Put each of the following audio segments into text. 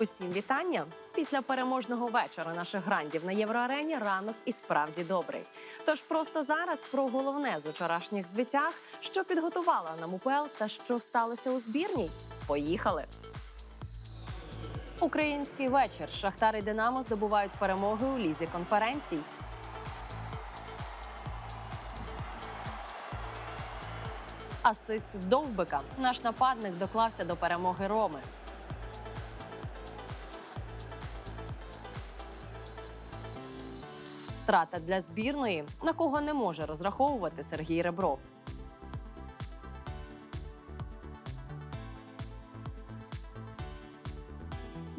Усім вітання! Після переможного вечора наших грандів на євроарені ранок і справді добрий. Тож просто зараз про головне з учорашніх звитяг, що підготувала нам УПЛ та що сталося у збірній. Поїхали! Український вечір. Шахтар і Динамо здобувають перемоги у лізі конференцій. Асист Довбика. Наш нападник доклався до перемоги Роми. Втрата для збірної, на кого не може розраховувати Сергій Ребров.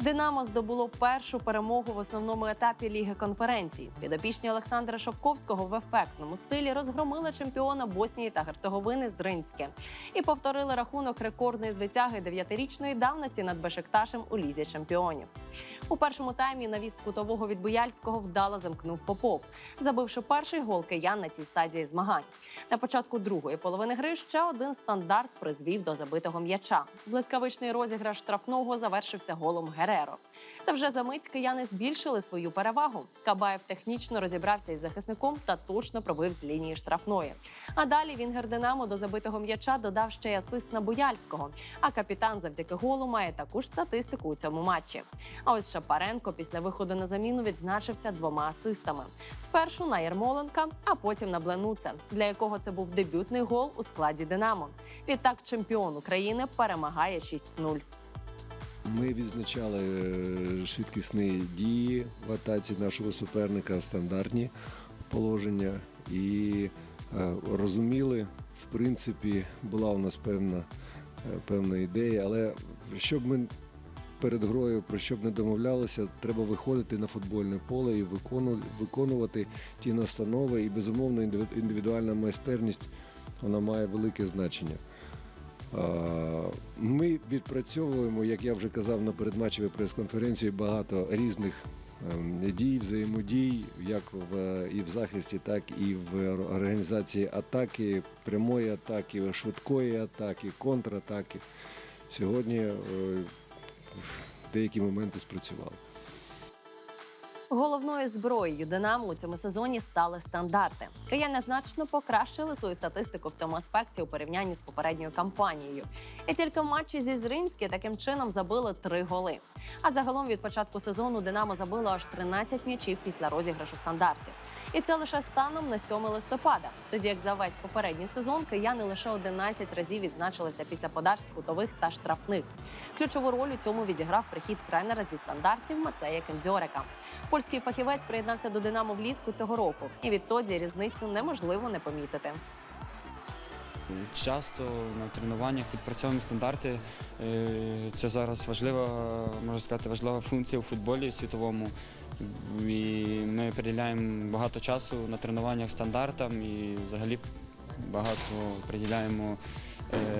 Динамо здобуло першу перемогу в основному етапі Ліги конференцій. Підопічні Олександра Шовковського в ефектному стилі розгромили чемпіона Боснії та Герцеговини Зринське і повторили рахунок рекордної звитяги дев'ятирічної давності над Бешикташем у лізі чемпіонів. У першому таймі навіс з кутового від Бояльського вдало замкнув Попов, забивши перший гол киян на цій стадії змагань. На початку другої половини гри ще один стандарт призвів до забитого м'яча. Блискавичний розіграш штрафного завершився голом Гереро. Та вже за мить кияни збільшили свою перевагу. Кабаєв технічно розібрався із захисником та точно пробив з лінії штрафної. А далі Вінгер Динамо до забитого м'яча додав ще й асист на Буяльського. А капітан завдяки голу має таку ж статистику у цьому матчі. А ось Шапаренко після виходу на заміну відзначився двома асистами: спершу на Ярмоленка, а потім на Бленуце, для якого це був дебютний гол у складі Динамо. Відтак чемпіон України перемагає 6-0. Ми відзначали е, швидкісні дії в атаці нашого суперника, стандартні положення і е, розуміли, в принципі, була у нас певна, е, певна ідея, але щоб ми перед грою про що б не домовлялися, треба виходити на футбольне поле і виконувати ті настанови. І безумовно індивідуальна майстерність вона має велике значення. Ми відпрацьовуємо, як я вже казав на передматчевій прес-конференції, багато різних ем, дій, взаємодій, як в і в захисті, так і в організації атаки, прямої атаки, швидкої атаки, контратаки. Сьогодні е, деякі моменти спрацювали. Головною зброєю Динамо у цьому сезоні стали стандарти. Кияни значно покращили свою статистику в цьому аспекті у порівнянні з попередньою кампанією. І тільки в матчі зі Зримські таким чином забили три голи. А загалом від початку сезону Динамо забило аж 13 м'ячів після розіграшу стандартів. І це лише станом на 7 листопада. Тоді як за весь попередній сезон кияни лише 11 разів відзначилися після подач з кутових та штрафних. Ключову роль у цьому відіграв прихід тренера зі стандартів Мацея Кендзьорека. Польський фахівець приєднався до Динамо влітку цього року, і відтоді різницю неможливо не помітити. Часто на тренуваннях відпрацьовуємо стандарти. Е, Це зараз важлива, можна сказати, важлива функція у футболі світовому. І ми приділяємо багато часу на тренуваннях стандартам і взагалі багато приділяємо,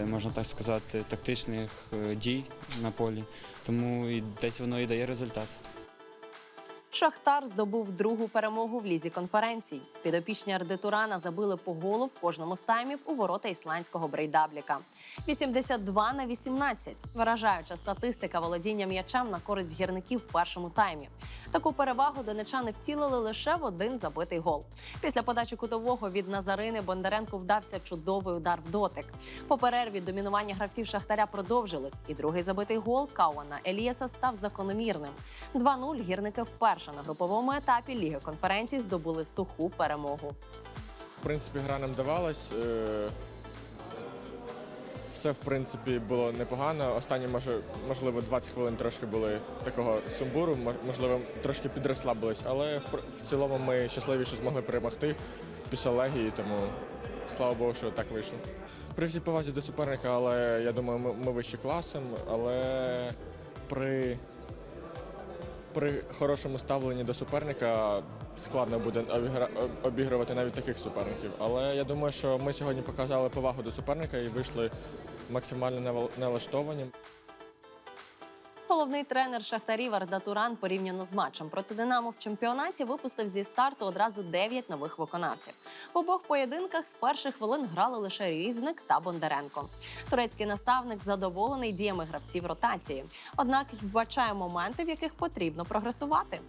е, можна так сказати, тактичних е, дій на полі. Тому і десь воно і дає результат. Шахтар здобув другу перемогу в лізі конференцій. Підопічні Арди Турана забили по голу в кожному з таймів у ворота ісландського брейдабліка. 82 на 18. Вражаюча статистика володіння м'ячем на користь гірників в першому таймі. Таку перевагу донечани втілили лише в один забитий гол. Після подачі кутового від Назарини Бондаренку вдався чудовий удар в дотик. По перерві домінування гравців Шахтаря продовжилось, і другий забитий гол Кауана Еліаса став закономірним. 2-0 гірники вперше на груповому етапі Ліги конференцій здобули суху перемогу. В принципі, гра нам давалась. е, Все, в принципі, було непогано. Останні, може, можливо, 20 хвилин трошки були такого сумбуру, можливо, трошки підрослабились, але в, цілому ми щасливі, що змогли перемогти після легії, тому слава Богу, що так вийшло. При всій повазі до суперника, але я думаю, ми, ми вище класом, але при при хорошому ставленні до суперника складно буде обігрувати навіть таких суперників. Але я думаю, що ми сьогодні показали повагу до суперника і вийшли максимально налаштовані. Головний тренер Шахтарів Арда Туран порівняно з матчем проти Динамо в чемпіонаті випустив зі старту одразу 9 нових виконавців. В обох поєдинках з перших хвилин грали лише Різник та Бондаренко. Турецький наставник задоволений діями гравців ротації, однак вбачає моменти, в яких потрібно прогресувати.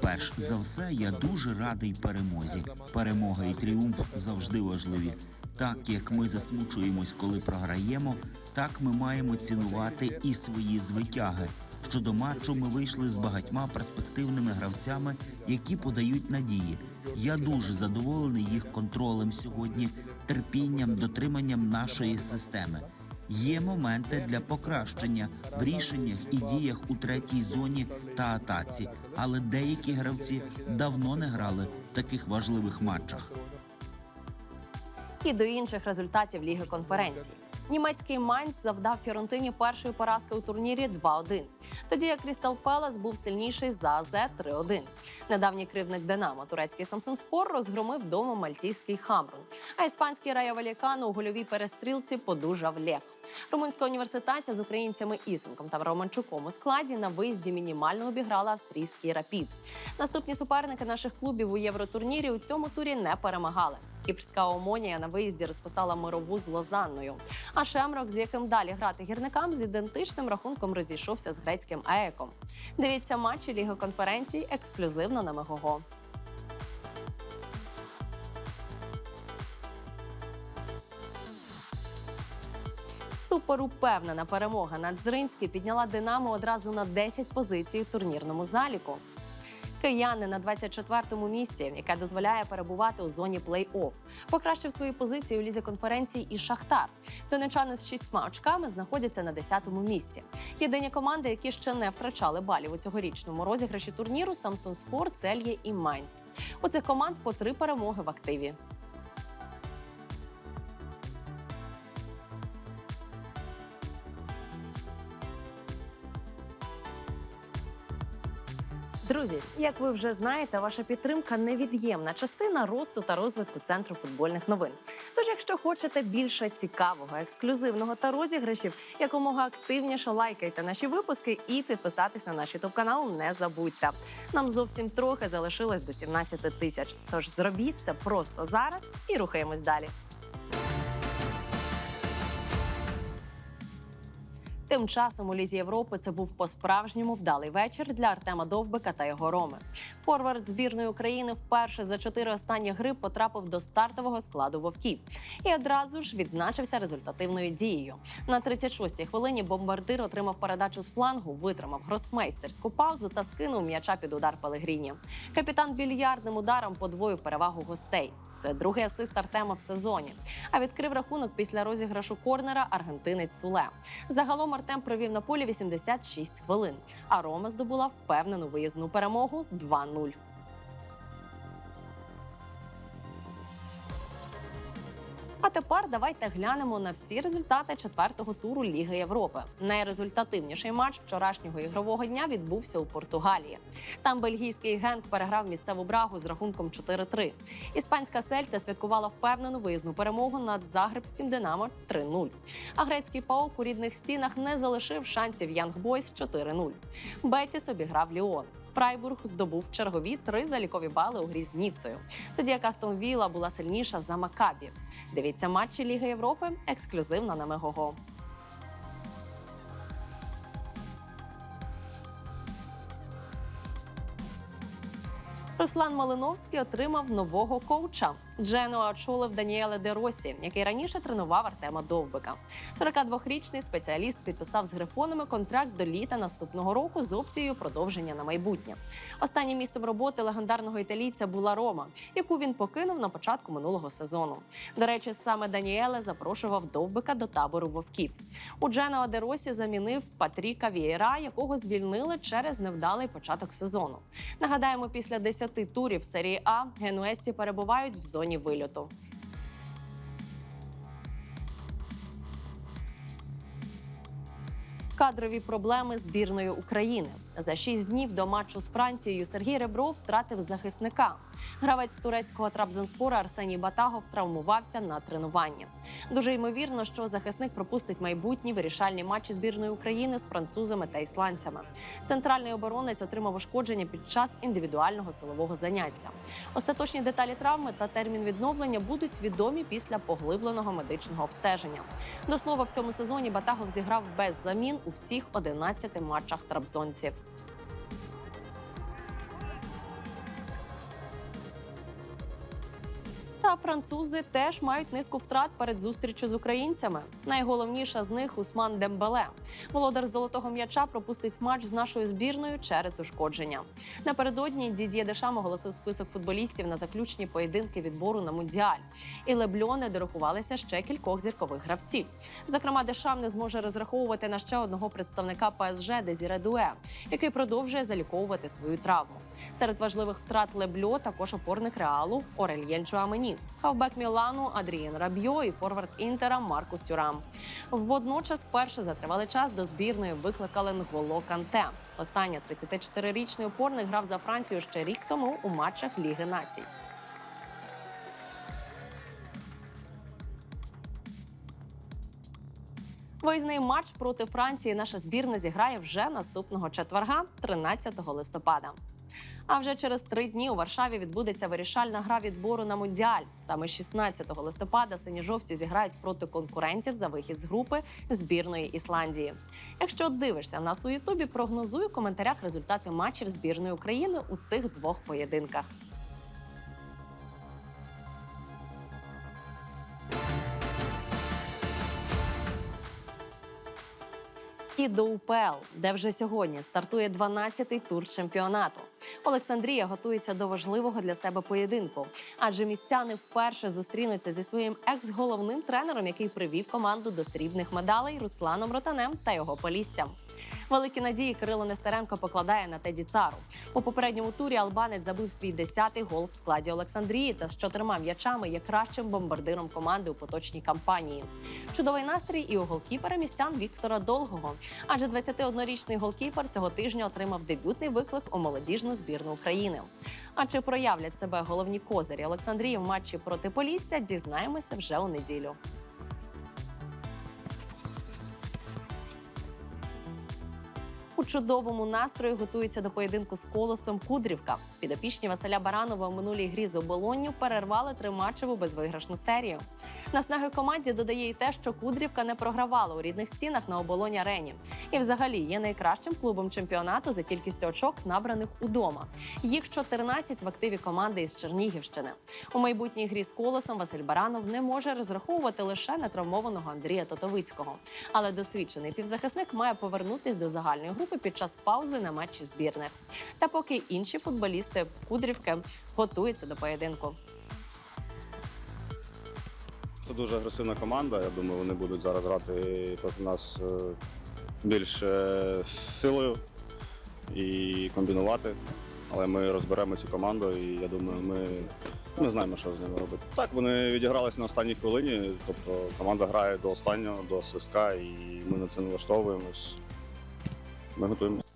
Перш за все, я дуже радий перемозі. Перемога і тріумф завжди важливі. Так як ми засмучуємось, коли програємо, так ми маємо цінувати і свої звитяги. Щодо матчу, ми вийшли з багатьма перспективними гравцями, які подають надії. Я дуже задоволений їх контролем сьогодні, терпінням, дотриманням нашої системи. Є моменти для покращення в рішеннях і діях у третій зоні та атаці, але деякі гравці давно не грали в таких важливих матчах. І до інших результатів Ліги конференцій. Німецький Майнц завдав Фіорентині першої поразки у турнірі 2-1. Тоді як Крістал Пелес був сильніший за АЗ 3-1. Недавній кривник Динамо, турецький Самсон Спор, розгромив вдома мальтійський Хамрун. А іспанський Райо Валікано у гольовій перестрілці подужав Лех. Румунська університація з українцями Ісенком та Романчуком у складі на виїзді мінімально обіграла австрійський рапід. Наступні суперники наших клубів у євротурнірі у цьому турі не перемагали. Кіпрська Омонія на виїзді розписала мирову з Лозанною. А Шемрок, з яким далі грати гірникам, з ідентичним рахунком розійшовся з грецьким АЕКом. Дивіться матчі Ліги конференцій ексклюзивно на Мегого. Суперупевнена перемога над Зринський підняла Динамо одразу на 10 позицій у турнірному заліку. Кияни на 24-му місці, яке дозволяє перебувати у зоні плей-офф. Покращив свої позиції у лізі конференції і Шахтар. Донечани з шістьма очками знаходяться на 10-му місці. Єдині команди, які ще не втрачали балів у цьогорічному розіграші турніру Самсон Спорт, Цельє і Майнц. У цих команд по три перемоги в активі. Друзі, як ви вже знаєте, ваша підтримка невід'ємна частина росту та розвитку центру футбольних новин. Тож, якщо хочете більше цікавого, ексклюзивного та розіграшів, якомога активніше лайкайте наші випуски і підписатись на наш ютуб канал не забудьте. Нам зовсім трохи залишилось до 17 тисяч. Тож зробіть це просто зараз і рухаємось далі. Тим часом у Лізі Європи це був по-справжньому вдалий вечір для Артема Довбика та його Роми. Форвард збірної України вперше за чотири останні гри потрапив до стартового складу вовків і одразу ж відзначився результативною дією. На 36-й хвилині бомбардир отримав передачу з флангу, витримав гросмейстерську паузу та скинув м'яча під удар Пелегріні. Капітан більярдним ударом подвоїв перевагу гостей. Це другий асист Артема в сезоні. А відкрив рахунок після розіграшу корнера аргентинець Суле. Загалом Артем провів на полі 86 хвилин, а Рома здобула впевнену виїзну перемогу 2-0. Тепер давайте глянемо на всі результати четвертого туру Ліги Європи. Найрезультативніший матч вчорашнього ігрового дня відбувся у Португалії. Там бельгійський генк переграв місцеву брагу з рахунком 4-3. Іспанська сельта святкувала впевнену виїзну перемогу над загребським Динамо 3-0. А грецький паук у рідних стінах не залишив шансів Янг Бойс 4-0. Бетіс обіграв Ліон. Фрайбург здобув чергові три залікові бали у грі з Ніцею. Тоді як Астон Вілла була сильніша за Макабі. Дивіться матчі Ліги Європи ексклюзивно на Мегого. Руслан Малиновський отримав нового коуча. Дженуа очолив Даніеле Де Росі, який раніше тренував Артема Довбика. 42-річний спеціаліст підписав з грифонами контракт до літа наступного року з опцією продовження на майбутнє. Останнім місцем роботи легендарного італійця була Рома, яку він покинув на початку минулого сезону. До речі, саме Даніеле запрошував Довбика до табору вовків. У Дженуа Де Росі замінив Патріка Вієра, якого звільнили через невдалий початок сезону. Нагадаємо, після 10 турів серії А генуесці перебувають в зоні вильоту. Кадрові проблеми збірної України. За шість днів до матчу з Францією Сергій Ребров втратив захисника. Гравець турецького Трабзонспора Арсеній Батагов травмувався на тренуванні. Дуже ймовірно, що захисник пропустить майбутні вирішальні матчі збірної України з французами та ісландцями. Центральний оборонець отримав ушкодження під час індивідуального силового заняття. Остаточні деталі травми та термін відновлення будуть відомі після поглибленого медичного обстеження. До слова, в цьому сезоні Батагов зіграв без замін у всіх 11 матчах трабзонців. Та французи теж мають низку втрат перед зустрічю з українцями. Найголовніша з них Усман Дембеле. Володар золотого м'яча пропустить матч з нашою збірною через ушкодження. Напередодні Дід'є Дешам оголосив список футболістів на заключні поєдинки відбору на мундіаль. І Лебльоне дорахувалися ще кількох зіркових гравців. Зокрема, Дешам не зможе розраховувати на ще одного представника ПСЖ Дезіре Дуе, який продовжує заліковувати свою травму. Серед важливих втрат Лебльо також опорник реалу Орельєн Чуамені, хавбек Мілану Адрієн Рабьо і форвард Інтера Маркус Тюрам. Водночас, перше за тривалий час до збірної викликали Нголо Канте. Останній 34-річний опорник грав за Францію ще рік тому у матчах Ліги націй. Виїзний матч проти Франції наша збірна зіграє вже наступного четверга, 13 листопада. А вже через три дні у Варшаві відбудеться вирішальна гра відбору на мундіаль. Саме 16 листопада сині-жовті зіграють проти конкурентів за вихід з групи збірної Ісландії. Якщо дивишся нас у Ютубі, прогнозуй у коментарях результати матчів збірної України у цих двох поєдинках. І до УПЛ, де вже сьогодні стартує 12-й тур чемпіонату. Олександрія готується до важливого для себе поєдинку, адже містяни вперше зустрінуться зі своїм екс-головним тренером, який привів команду до срібних медалей Русланом Ротанем та його поліссям. Великі надії Кирило Нестеренко покладає на Теді Цару. У попередньому турі албанець забив свій 10-й гол в складі Олександрії та з чотирма м'ячами є кращим бомбардиром команди у поточній кампанії. Чудовий настрій і у голкіпера містян Віктора Долгого. Адже 21-річний голкіпер цього тижня отримав дебютний виклик у молодіжну збірну України. А чи проявлять себе головні козирі Олександрії в матчі проти Полісся, дізнаємося вже у неділю. У чудовому настрої готується до поєдинку з колосом Кудрівка. Підопічні Василя Баранова у минулій грі з оболонню перервали триматчеву безвиграшну серію. Наснаги команді додає й те, що Кудрівка не програвала у рідних стінах на оболонь арені. І взагалі є найкращим клубом чемпіонату за кількістю очок, набраних удома. Їх 14 в активі команди із Чернігівщини. У майбутній грі з колосом Василь Баранов не може розраховувати лише на травмованого Андрія Тотовицького. Але досвідчений півзахисник має повернутись до загальної групи під час паузи на матчі збірних. Та поки інші футболісти Кудрівки готуються до поєдинку. Це дуже агресивна команда. Я думаю, вони будуть зараз грати проти нас е, більш е, силою і комбінувати. Але ми розберемо цю команду, і я думаю, ми, ми знаємо, що з ними робити. Так, вони відігралися на останній хвилині, тобто команда грає до останнього, до свистка, і ми на це налаштовуємось. Ми готуємося.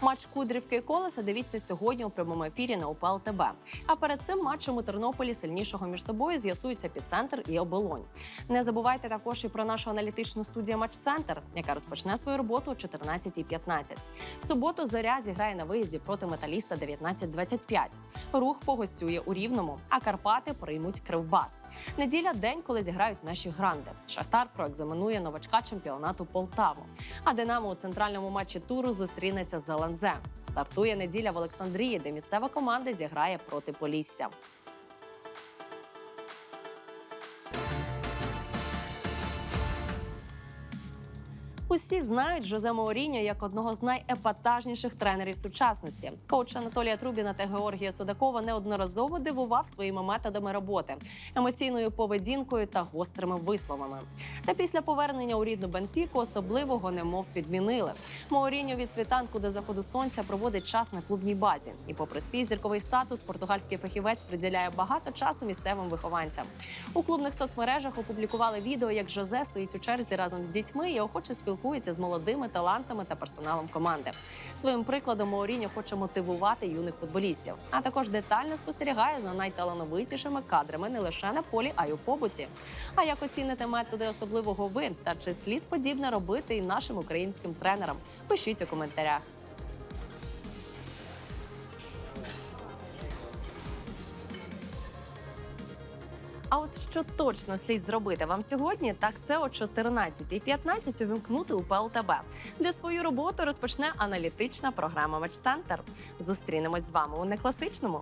Матч Кудрівки і Колеса дивіться сьогодні у прямому ефірі на УПЛ ТБ. А перед цим матчем у Тернополі сильнішого між собою з'ясуються підцентр і оболонь. Не забувайте також і про нашу аналітичну студію Матч-центр, яка розпочне свою роботу о 14.15. В суботу зоря зіграє на виїзді проти металіста 19.25. Рух погостює у Рівному, а Карпати приймуть Кривбас. Неділя день, коли зіграють наші гранди. Шахтар проекзаменує новачка чемпіонату Полтаву. А Динамо у центральному матчі туру зустрінеться з Галанзе. Стартує неділя в Олександрії, де місцева команда зіграє проти Полісся. Усі знають Жозе Мауріньо як одного з найепатажніших тренерів сучасності. Коуч Анатолія Трубіна та Георгія Судакова неодноразово дивував своїми методами роботи, емоційною поведінкою та гострими висловами. Та після повернення у рідну Бенфіку особливого немов підмінили. Мауріньо від світанку до заходу сонця проводить час на клубній базі. І, попри свій зірковий статус, португальський фахівець приділяє багато часу місцевим вихованцям. У клубних соцмережах опублікували відео, як Жозе стоїть у черзі разом з дітьми і охоче спілкується спілкується з молодими талантами та персоналом команди. Своїм прикладом Мауріньо хоче мотивувати юних футболістів, а також детально спостерігає за найталановитішими кадрами не лише на полі, а й у побуті. А як оціните методи особливого ви та чи слід подібне робити і нашим українським тренерам? Пишіть у коментарях. От що точно слід зробити вам сьогодні, так це о 14.15 увімкнути у ПЛТБ, де свою роботу розпочне аналітична програма Матч Центр. Зустрінемось з вами у некласичному.